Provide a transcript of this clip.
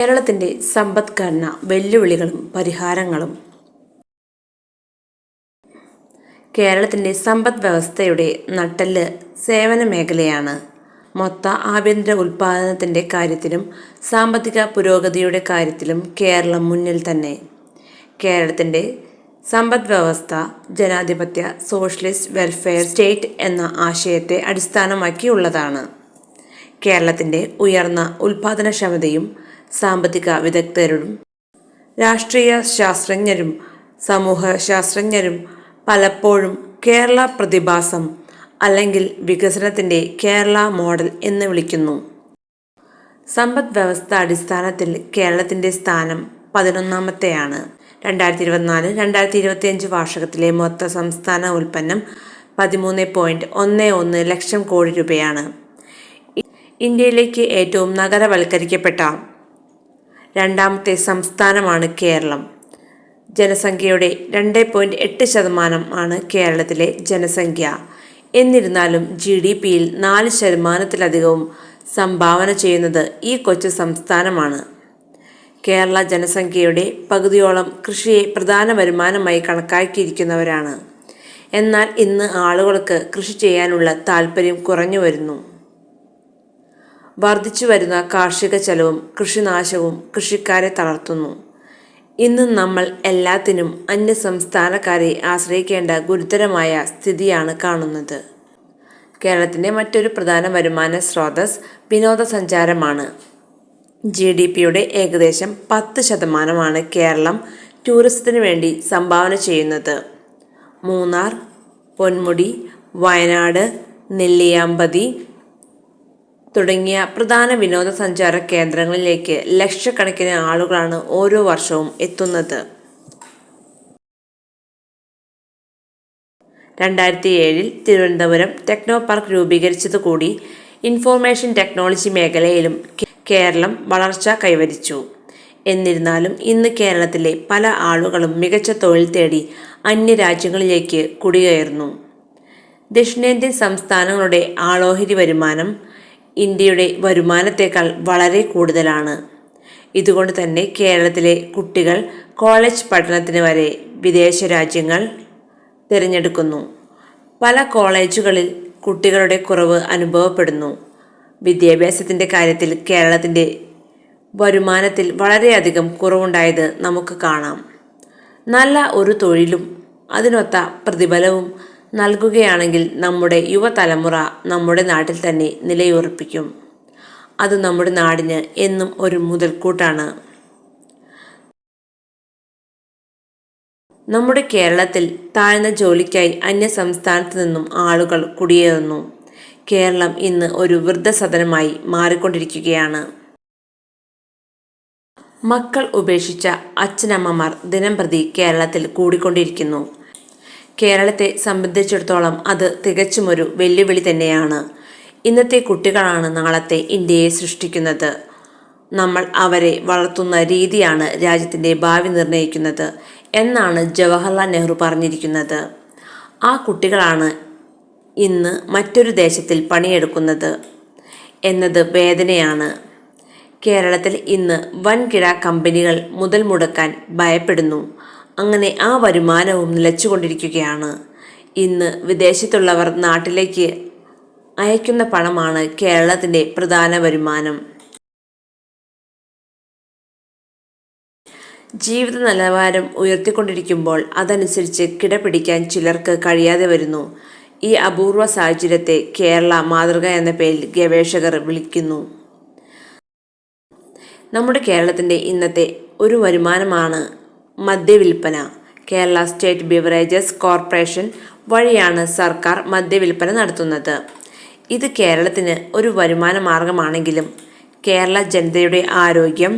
കേരളത്തിന്റെ സമ്പദ്ഘടന വെല്ലുവിളികളും പരിഹാരങ്ങളും. കേരളത്തിന്റെ സമ്പദ് വ്യവസ്ഥയുടെ നട്ടെല്ല് സേവന മേഖലയാണ്. മൊത്ത ആഭ്യന്തര ഉൽപാദനത്തിന്റെ കാര്യത്തിലും സാമ്പത്തിക പുരോഗതിയുടെ കാര്യത്തിലും കേരളം മുന്നിൽ തന്നെ. കേരളത്തിന്റെ സമ്പദ് വ്യവസ്ഥ ജനാധിപത്യ സോഷ്യലിസ്റ്റ് വെൽഫെയർ സ്റ്റേറ്റ് എന്ന ആശയത്തെ അടിസ്ഥാനമാക്കിയുള്ളതാണ്. കേരളത്തിന്റെ ഉയർന്ന ഉൽപാദനക്ഷമതയും സാമ്പത്തിക വിദഗ്ധരും രാഷ്ട്രീയ ശാസ്ത്രജ്ഞരും സമൂഹ ശാസ്ത്രജ്ഞരും പലപ്പോഴും കേരള പ്രതിഭാസം അല്ലെങ്കിൽ വികസനത്തിന്റെ കേരള മോഡൽ എന്ന് വിളിക്കുന്നു. സമ്പദ് വ്യവസ്ഥ അടിസ്ഥാനത്തിൽ കേരളത്തിന്റെ സ്ഥാനം പതിനൊന്നാമത്തെയാണ്. രണ്ടായിരത്തി ഇരുപത്തിനാല് രണ്ടായിരത്തി ഇരുപത്തിയഞ്ച് വാർഷികത്തിലെ മൊത്ത സംസ്ഥാന ഉൽപ്പന്നം പതിമൂന്ന് പോയിന്റ് ഒന്ന് ഒന്ന് ലക്ഷം കോടി രൂപയാണ്. ഇന്ത്യയിലേക്ക് ഏറ്റവും നഗരവൽക്കരിക്കപ്പെട്ട രണ്ടാമത്തെ സംസ്ഥാനമാണ് കേരളം. ജനസംഖ്യയുടെ രണ്ട് പോയിന്റ് എട്ട് ശതമാനം ആണ് കേരളത്തിലെ ജനസംഖ്യ. എന്നിരുന്നാലും ജി ഡി പിയിൽ നാല് ശതമാനത്തിലധികവും സംഭാവന ചെയ്യുന്നത് ഈ കൊച്ചു സംസ്ഥാനമാണ്. കേരള ജനസംഖ്യയുടെ പകുതിയോളം കൃഷിയെ പ്രധാന വരുമാനമായി കണക്കാക്കിയിരിക്കുന്നവരാണ്. എന്നാൽ ഇന്ന് ആളുകൾക്ക് കൃഷി ചെയ്യാനുള്ള താല്പര്യം കുറഞ്ഞു വരുന്നു. വർദ്ധിച്ചു വരുന്ന കാർഷിക ചെലവും കൃഷിനാശവും കൃഷിക്കാരെ തളർത്തുന്നു. ഇന്ന് നമ്മൾ എല്ലാത്തിനും അന്യ സംസ്ഥാനക്കാരെ ആശ്രയിക്കേണ്ട ഗുരുതരമായ സ്ഥിതിയാണ് കാണുന്നത്. കേരളത്തിന്റെ മറ്റൊരു പ്രധാന വരുമാന സ്രോതസ് വിനോദസഞ്ചാരമാണ്. ജി ഡി പിയുടെ ഏകദേശം പത്ത് ശതമാനമാണ് കേരളം ടൂറിസത്തിന് വേണ്ടി സംഭാവന ചെയ്യുന്നത്. മൂന്നാർ പൊന്മുടി വയനാട് നെല്ലിയാമ്പതി തുടങ്ങിയ പ്രധാന വിനോദസഞ്ചാര കേന്ദ്രങ്ങളിലേക്ക് ലക്ഷക്കണക്കിന് ആളുകളാണ് ഓരോ വർഷവും എത്തുന്നത്. രണ്ടായിരത്തി ഏഴിൽ തിരുവനന്തപുരം ടെക്നോ പാർക്ക് രൂപീകരിച്ചതുകൂടി ഇൻഫോർമേഷൻ ടെക്നോളജി മേഖലയിലും കേരളം വളർച്ച കൈവരിച്ചു. എന്നിരുന്നാലും ഇന്ന് കേരളത്തിലെ പല ആളുകളും മികച്ച തൊഴിൽ തേടി അന്യരാജ്യങ്ങളിലേക്ക് കുടിയേറുന്നു. ദക്ഷിണേന്ത്യൻ സംസ്ഥാനങ്ങളുടെ ആളോഹരി വരുമാനം ഇന്ത്യയുടെ വരുമാനത്തേക്കാൾ വളരെ കൂടുതലാണ്. ഇതുകൊണ്ട് തന്നെ കേരളത്തിലെ കുട്ടികൾ കോളേജ് പഠനത്തിന് വരെ വിദേശ രാജ്യങ്ങൾ തിരഞ്ഞെടുക്കുന്നു. പല കോളേജുകളിൽ കുട്ടികളുടെ കുറവ് അനുഭവപ്പെടുന്നു. വിദ്യാഭ്യാസത്തിന്റെ കാര്യത്തിൽ കേരളത്തിന്റെ വരുമാനത്തിൽ വളരെയധികം കുറവുണ്ടായത് നമുക്ക് കാണാം. നല്ല ഒരു തൊഴിലും അതിനൊത്ത പ്രതിഫലവും നൽകുകയാണെങ്കിൽ നമ്മുടെ യുവതലമുറ നമ്മുടെ നാട്ടിൽ തന്നെ നിലയുറപ്പിക്കും. അത് നമ്മുടെ നാടിന് എന്നും ഒരു മുതൽക്കൂട്ടാണ്. നമ്മുടെ കേരളത്തിൽ താഴ്ന്ന ജോലിക്കായി അന്യ സംസ്ഥാനത്തു നിന്നും ആളുകൾ കുടിയേറുന്നു. കേരളം ഇന്ന് ഒരു വൃദ്ധസദനമായി മാറിക്കൊണ്ടിരിക്കുകയാണ്. മക്കൾ ഉപേക്ഷിച്ച അച്ഛനമ്മമാർ ദിനംപ്രതി കേരളത്തിൽ കൂടിക്കൊണ്ടിരിക്കുന്നു. കേരളത്തെ സംബന്ധിച്ചിടത്തോളം അത് തികച്ചും ഒരു വെല്ലുവിളി തന്നെയാണ്. ഇന്നത്തെ കുട്ടികളാണ് നാളത്തെ ഇന്ത്യയെ സൃഷ്ടിക്കുന്നത്. നമ്മൾ അവരെ വളർത്തുന്ന രീതിയാണ് രാജ്യത്തിന്റെ ഭാവി നിർണയിക്കുന്നത് എന്നാണ് ജവഹർലാൽ നെഹ്റു പറഞ്ഞിരിക്കുന്നത്. ആ കുട്ടികളാണ് ഇന്ന് മറ്റൊരു ദേശത്തിൽ പണിയെടുക്കുന്നത് എന്നത് വേദനയാണ്. കേരളത്തിൽ ഇന്ന് വൻകിട കമ്പനികൾ മുതൽ മുടക്കാൻ ഭയപ്പെടുന്നു. അങ്ങനെ ആ വരുമാനവും നിലച്ചുകൊണ്ടിരിക്കുകയാണ്. ഇന്ന് വിദേശത്തുള്ളവർ നാട്ടിലേക്ക് അയക്കുന്ന പണമാണ് കേരളത്തിന്റെ പ്രധാന വരുമാനം. ജീവിത നിലവാരം ഉയർത്തിക്കൊണ്ടിരിക്കുമ്പോൾ അതനുസരിച്ച് കിടപിടിക്കാൻ ചിലർക്ക് കഴിയാതെ വരുന്നു. ഈ അപൂർവ സാഹചര്യത്തെ കേരള മാതൃക എന്ന പേരിൽ ഗവേഷകർ വിളിക്കുന്നു. നമ്മുടെ കേരളത്തിന്റെ ഇന്നത്തെ ഒരു വരുമാനമാണ് മദ്യവിൽപ്പന. കേരള സ്റ്റേറ്റ് ബിവറേജസ് കോർപ്പറേഷൻ വഴിയാണ് സർക്കാർ മദ്യവിൽപ്പന നടത്തുന്നത്. ഇത് കേരളത്തിന് ഒരു വരുമാന മാർഗമാണെങ്കിലും കേരള ജനതയുടെ ആരോഗ്യം